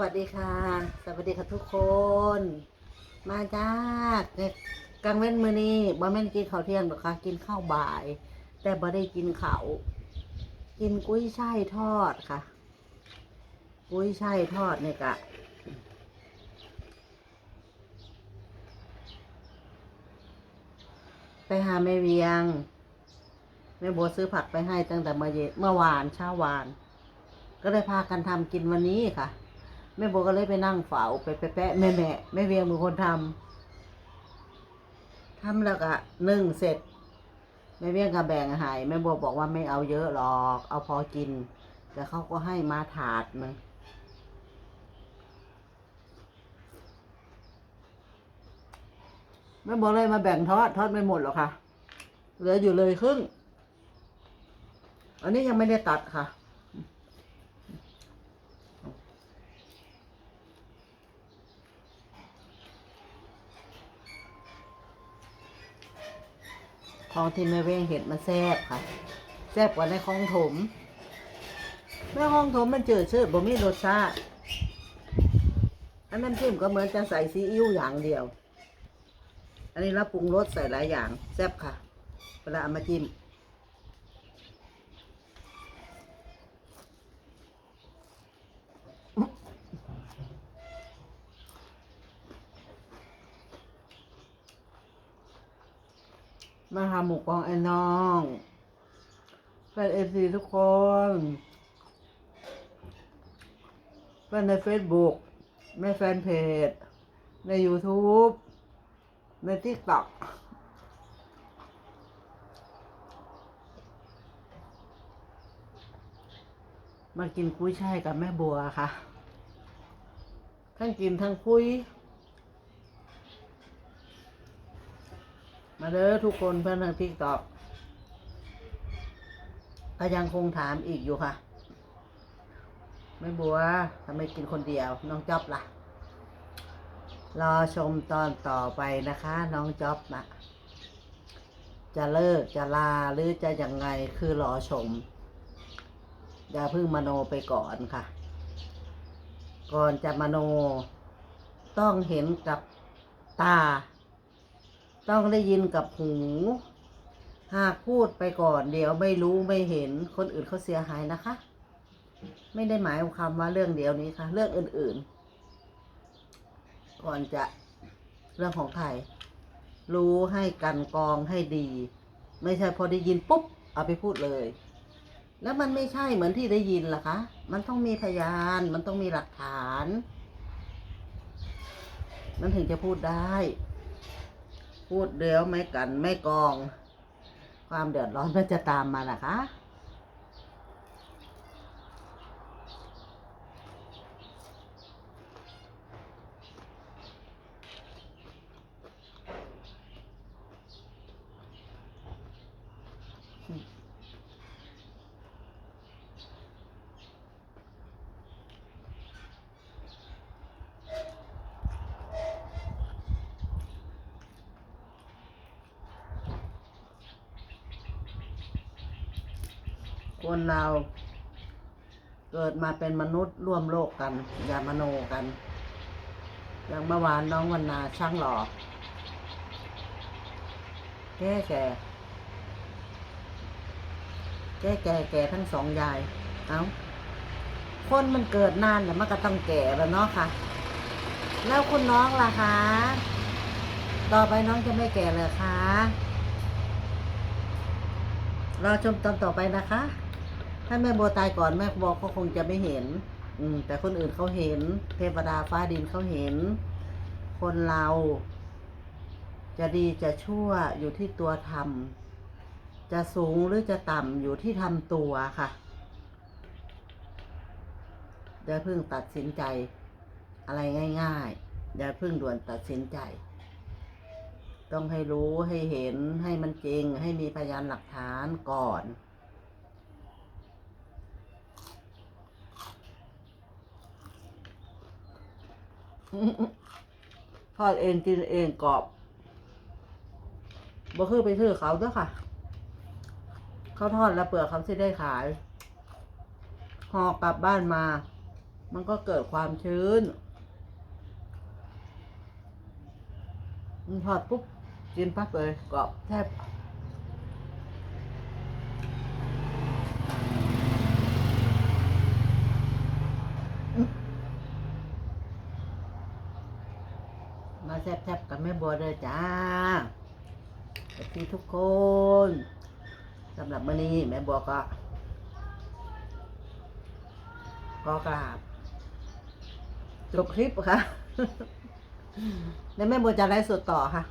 วัสดีค่ะ สวัสดีค่ะทุกคน มาจ้ากลางเว้นมือนี้บ่แม่นกินข้าวเที่ยงหรอกค่ะ กินข้าวบ่าย แต่บ่ได้กินเขากินกุ้ยช่ายทอดค่ะ กุ้ยช่ายทอดเนี่ยกะไปหาแม่เวียงแม่บัวซื้อผักไปให้ตั้งแต่เมื่อเย็นเมื่อวานเช้าวาน ก็เลยพากันทำกินวันนี้ค่ะ แม่โบก็เลยไปนั่งเฝ้าไปแปะแม่แม่แม่เวียงเป็นคนทำทำแล้วก็นึ่งเสร็จแม่เวียงก็แบ่งให้แม่โบบอกว่าไม่เอาเยอะหรอก เอาพอกิน แต่เขาก็ให้มาถาดหนึงแม่โบเลยมาแบ่งทอดทอดไม่หมดหรอกค่ะ เหลืออยู่เลยครึ่ง อันนี้ยังไม่ได้ตัดค่ะ ของที่แม่เว้งเห็ดมันแซ่บค่ะ แซ่บกว่าในคลองถมแม่คลองถมมันจืดชืดบ่มีรสชาติอันน้ำจิ้มก็เหมือนจะใส่ซีอิ๊วอย่างเดียว อันนี้เราปรุงรสใส่หลายอย่าง แซ่บค่ะ เวลาเอามาจิ้ม มาหาหมูกองไอ้น้องแฟนเอฟซีทุกคนแฟนในเฟซบุ๊กในแฟนเพจ ใน YouTube ใน TikTok มากินกุ้ยช่ายกับแม่บัวค่ะ ทั้งกินทั้งคุย มาเด้อทุกคนเพื่อนทางทิกตอกก็ยังคงถามอีกอยู่ค่ะ ไม่บัวทำไมกินคนเดียว น้องจ๊อบล่ะ รอชมตอนต่อไปนะคะ น้องจ๊อบนะจะเลิกจะลาหรือจะยังไงคือรอชม อย่าพึ่งมโนไปก่อนค่ะ ก่อนจะมโน ต้องเห็นกับตา ต้องได้ยินกับหู หากพูดไปก่อน เดี๋ยวไม่รู้ไม่เห็นคนอื่นเขาเสียหายนะคะ ไม่ได้หมายความว่าเรื่องเดียวนี้ค่ะ เรื่องอื่นๆ ก่อนจะเรื่องของไทย รู้ให้กันกองให้ดี ไม่ใช่พอได้ยินปุ๊บ เอาไปพูดเลย แล้วมันไม่ใช่เหมือนที่ได้ยินล่ะคะ มันต้องมีพยาน มันต้องมีหลักฐาน มันถึงจะพูดได้ พูดเดียวไม่กันไม่กอง ความเดือดร้อนก็จะตามมานะคะ คนเราเกิดมาเป็นมนุษย์ร่วมโลกกัน อย่ามโนกัน อย่างเมื่อวานน้องวันนาช่างหล่อแก่แก่แก่แก่แก่ทั้งสองยาย เอาคนมันเกิดนานแล้วมันก็ต้องแก่แล้วเนาะค่ะ แล้วคุณน้องล่ะคะต่อไปน้องจะไม่แก่เลยคะรอชมตอนต่อไปนะคะ ถ้าแม่โบตายก่อนแม่โบก็คงจะไม่เห็น อืม แต่คนอื่นเขาเห็น เทวดาฟ้าดินเขาเห็น คนเรา จะดีจะชั่วอยู่ที่ตัวทำจะสูงหรือจะต่ำอยู่ที่ทำตัวค่ะอย่าเพิ่งตัดสินใจ อะไรง่าย ๆ อย่าเพิ่งด่วนตัดสินใจ ต้องให้รู้ให้เห็นให้มันจริง ให้มีพยานหลักฐานก่อน ทอดเองกินเองกรอบบ่คือไปซื้อเขาเด้อค่ะ เขาทอดแล้วเปลือกเขาจะได้ขายห่อกลับบ้านมา มันก็เกิดความชื้นมันทอดปุ๊บกินปั๊บเลยกรอบแทบ มาแซ่บๆกับแม่บัวเลยจ้าสวัสดีทุกคนสำหรับมื้อนี้แม่บัวก็ ก็กราบจบคลิปค่ะแล้วแม่บัวจะไลฟ์สดต่อค่ะ